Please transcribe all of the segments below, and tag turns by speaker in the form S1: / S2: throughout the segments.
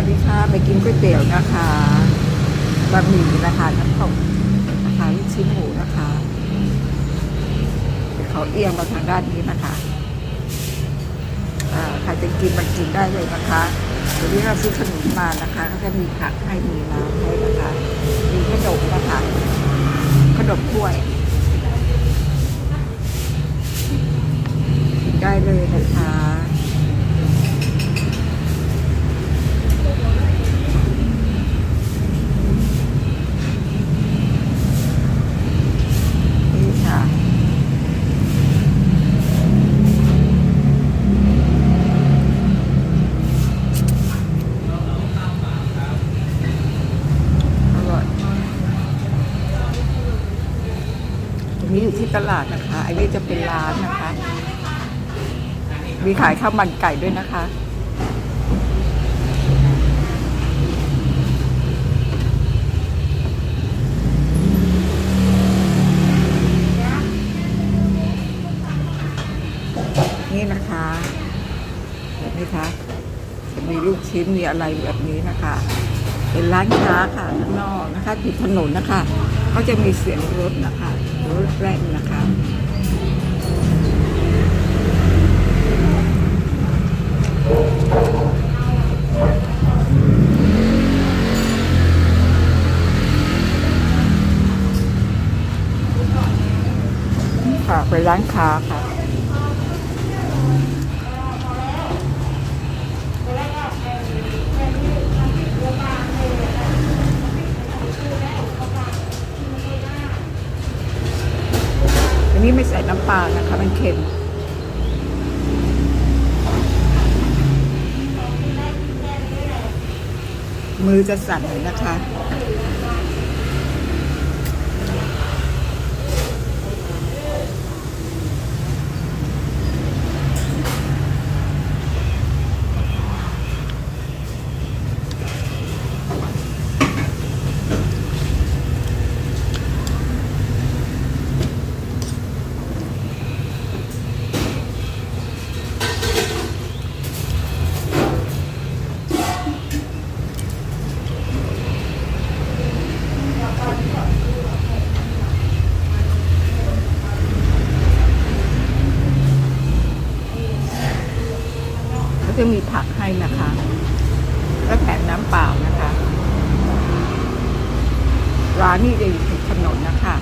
S1: วัสดีค่ะ ไปกินก๋วยเตี๋ยวนะคะบะหมี่นะคะน้ำตกนะคะลูกชิ้นหมูนะคะเดี๋ยวเขาเอียงมาทางด้านนี้นะคะใครจะกินมันกินได้เลยนะคะเดี๋ยวนี้เราซื้อขนมมานะคะก็จะมีผักให้มีน้ำให้นะคะมีขนมนะคะขนมกล้วยกินได้เลยนะคะ นี่ค่ะอร่อยตรงนี้อยู่ ที่ตลาดนะคะอันนี้จะเป็นร้านนะคะ มีขายข้าวมันไก่ด้วยนะคะนี่นะคะเห็นไหมคะจะมีลูกชิ้นมีอะไรแบบนี้นะคะ เป็นร้านค้าค่ะข้างนอกนะคะติดถนนนะคะเขาจะมีเสียงรถนะคะ รุ่นแรกนะคะเป็นร้านค้าค่ะ อันนี้ ไม่ใส่น้ำปลานะคะ มันเค็มมือจะสั่นเลยนะคะ ก็จะมีผักให้นะคะ และแถมน้ำ เปล่านะคะ ร้านนี้จะอยู่ติดถนนนะคะ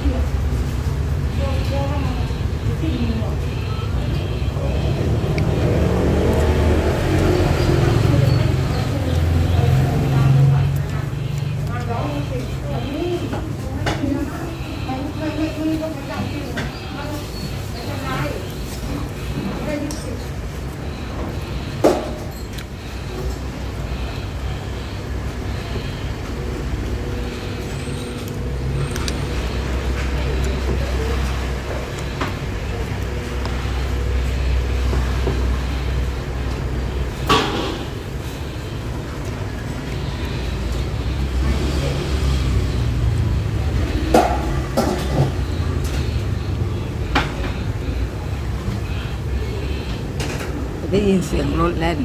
S1: ยินเสียงรถแล่น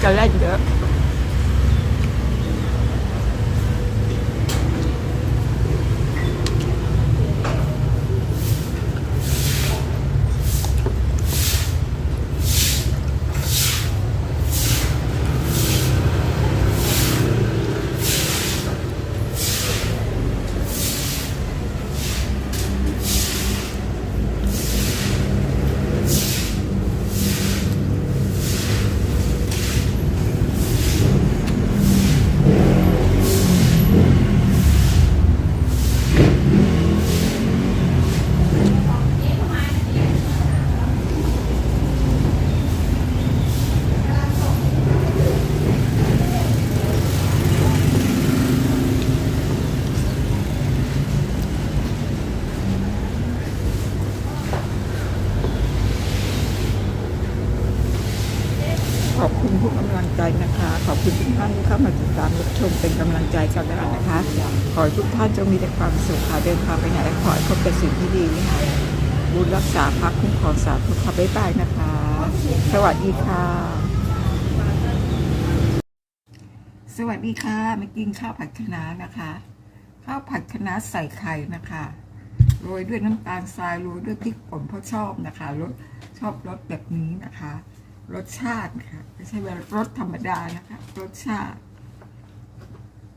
S1: รถจะแล่นเยอะ น ขอบคุณทุกกำ ลังใจนะคะ ขอบคุณทุกท่านที่เข้ามาติดตามรับชมเป็นกำลังใจกันแล้วนนะคะ ขอให้ทุกท่านจงมีแต่ความสุขค่ะเดินทางไปไหนและขอให้พบแต่สิ่งที่ดีนะคะบุญรักษาพักคุ้มครองสาธุค่ะบ๊ายบายนะคะ สวัสดีค่ะ สวัสดีค่ะมากินข้าวผัดคะน้านะคะ ข้าวผัดคะน้าใส่ไข่นะคะโรยด้วยน้ำตาลทรายโรยด้วยพริกป่นเพราะชอบนะคะรสชอบรสแบบนี้นะคะ รสชาตินะคะไม่ใช่ว่ารสธรรมดานะคะ รสชาติ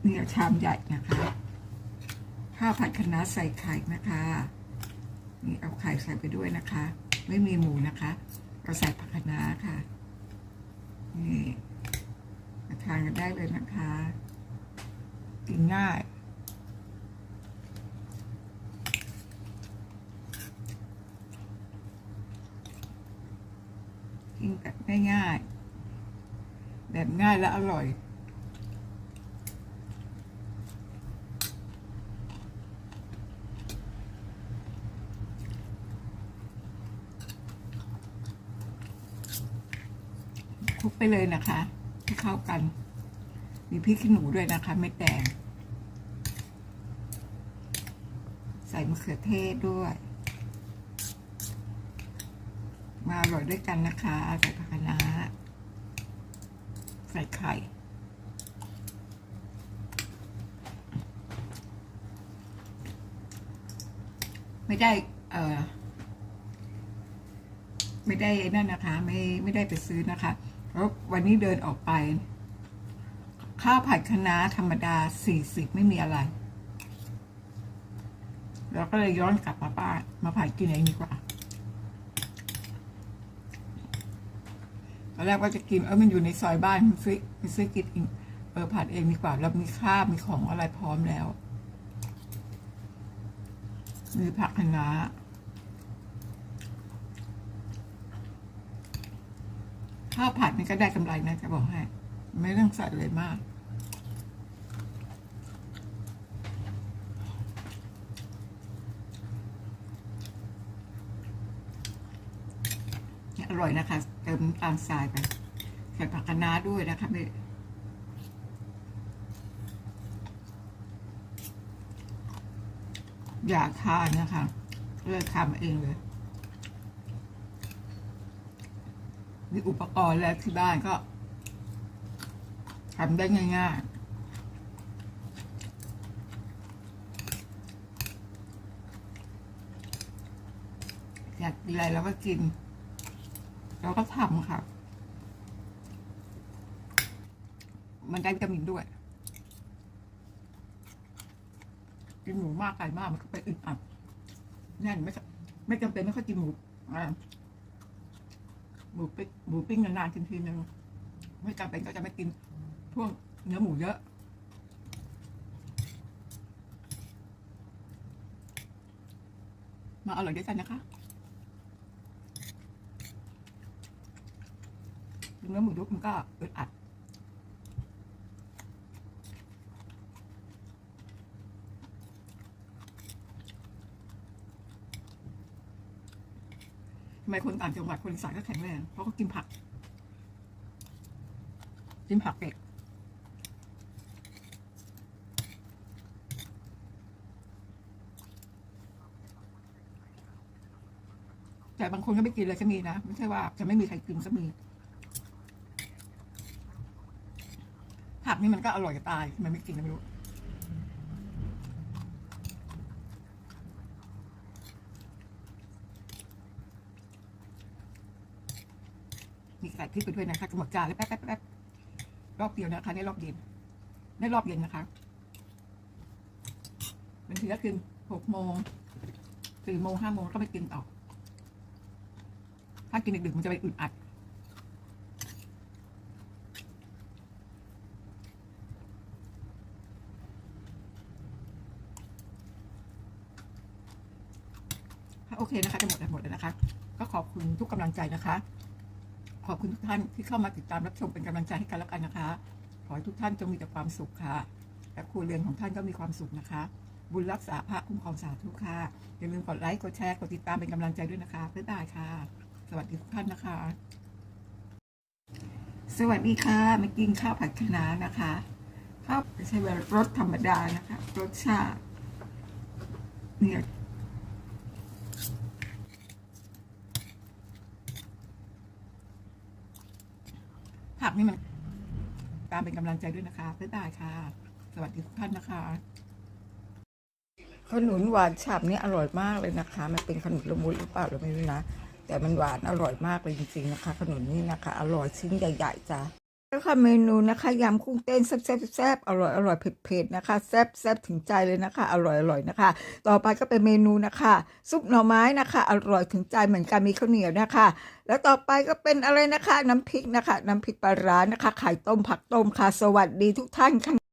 S1: เนี่ยชามใหญ่นะคะข้าวผัดคะน้าใส่ไข่นะคะนี่เอาไข่ใส่ไปด้วยนะคะ ไม่มีหมูนะคะ เราใส่ผักคะน้าค่ะนี่ทานกันได้เลยนะคะกินง่าย กินแบบง่ายๆ แบบง่ายและอร่อย คลุกไปเลยนะคะให้เข้ากัน มีพริกขี้หนูด้วยนะคะ ไม่แดงใส่มะเขือเทศด้วย มาอร่อยด้วยกันนะคะใส่ผักคะน้าใส่ไข่ไม่ได้ เออไม่ได้นั่นนะคะ ไม่ไม่ได้ไปซื้อนะคะเพราะวันนี้เดินออกไป ข้าวผัดคะน้าธรรมดาสี่สิบไม่มีอะไรเราก็เลยย้อนกลับมาบ้านมาผัดกินเองดีกว่า อนแรกว่าจะกินเออมันอยู่ในซอยบ้านมันซื้อมันซื้อกินเองเออผัดเองดีกว่าแล้วมีข้าวมีของอะไรพร้อมแล้ว มีผักคะน้าข้าวผัดนี่ก็ได้กำไรนะจะบอกให้ ไม่ต้องใส่เลยมากอร่อยนะคะ เติมน้ำตาลทรายไป ใส่ผักคะน้าด้วยนะคะไม่อยากทานนะคะเลยทำเองเลย มีอุปกรณ์แล้วที่บ้านก็ทำได้ง่ายๆอยากกินอะไรเราก็กิน เราก็ทำค่ะ มันได้วิตามินด้วยกินหมูมากไก่มากมันก็ไปอึดอัดแน่นไม่ไม่จำเป็นไม่ค่อยกินหมูหมูปิ้งหมูปิ้งนานๆกินทีนึงไม่จำเป็นก็จะไม่กินพวกเนื้อหมูเยอะมาอร่อยด้วยกันนะคะ เนื้อหมูยุบมันก็อึดอัด ทำไมคนต่างจังหวัดคนอีสานก็แข็งแรง เพราะเขากินผัก กินผักเด็กแต่บางคนก็ไม่กินเลยก็มีนะ ไม่ใช่ว่าจะไม่มีใครกินก็มี ผักนี่มันก็อร่อยจะตายทำไมไม่กินก็ไม่รู้มีไก่พริกไปด้วยนะคะจะหมดจานแล้วแป๊บแป๊บแป๊บรอบเดียวนะคะในรอบเย็นในรอบเย็นนะคะบางทีก็กินหกโมงสี่โมงห้าโมงก็ไม่กินต่อ ถ้ากินดึกๆมันจะไปอึดอัด อเคนะคะจะหมดแล้วหมดแล้วนะคะ ก็ขอบคุณทุกกำลังใจนะคะ ขอบคุณทุกท่านที่เข้ามาติดตามรับชมเป็นกำลังใจให้กันแล้วกันนะคะ ขอให้ทุกท่านจงมีแต่ความสุขค่ะและครัวเรือนของท่านก็มีความสุขนะคะ บุญรักษาพระคุ้มครองสาธุค่ะอย่าลืมกดไลค์กดแชร์กดติดตามเป็นกำลังใจด้วยนะคะบ๊ายบายค่ะ สวัสดีทุกท่านนะคะ สวัสดีค่ะมากินข้าวผัดคะน้านะคะข้าวใช่แบบรสธรรมดานะคะรสชาติเนี่ย ผักนี่มันตามเป็นกำลังใจด้วยนะคะบ๊ายบายค่ะ สวัสดีทุกท่านนะคะขนุนหวานฉ่ำนี่อร่อยมากเลยนะคะ มันเป็นขนุนละมุนหรือเปล่าเราไม่รู้นะ แต่มันหวานอร่อยมากเลยจริงๆนะคะ ขนุนนี่นะคะ อร่อยชิ้นใหญ่ๆจ้ะ แล้วค่ะเมนูนะคะยำกุ้งเต้นแซ่บแซ่บอร่อยอร่อยเผ็ดๆนะคะแซ่บแซ่บถึงใจเลยนะคะ อร่อยอร่อยนะคะ ต่อไปก็เป็นเมนูนะคะ ซุปหน่อไม้นะคะ อร่อยถึงใจเหมือนกันมีข้าวเหนียวนะคะ แล้วต่อไปก็เป็นอะไรนะคะ น้ำพริกนะคะ น้ำพริกปลาร้านะคะไข่ต้มผักต้มค่ะ สวัสดีทุกท่านค่ะ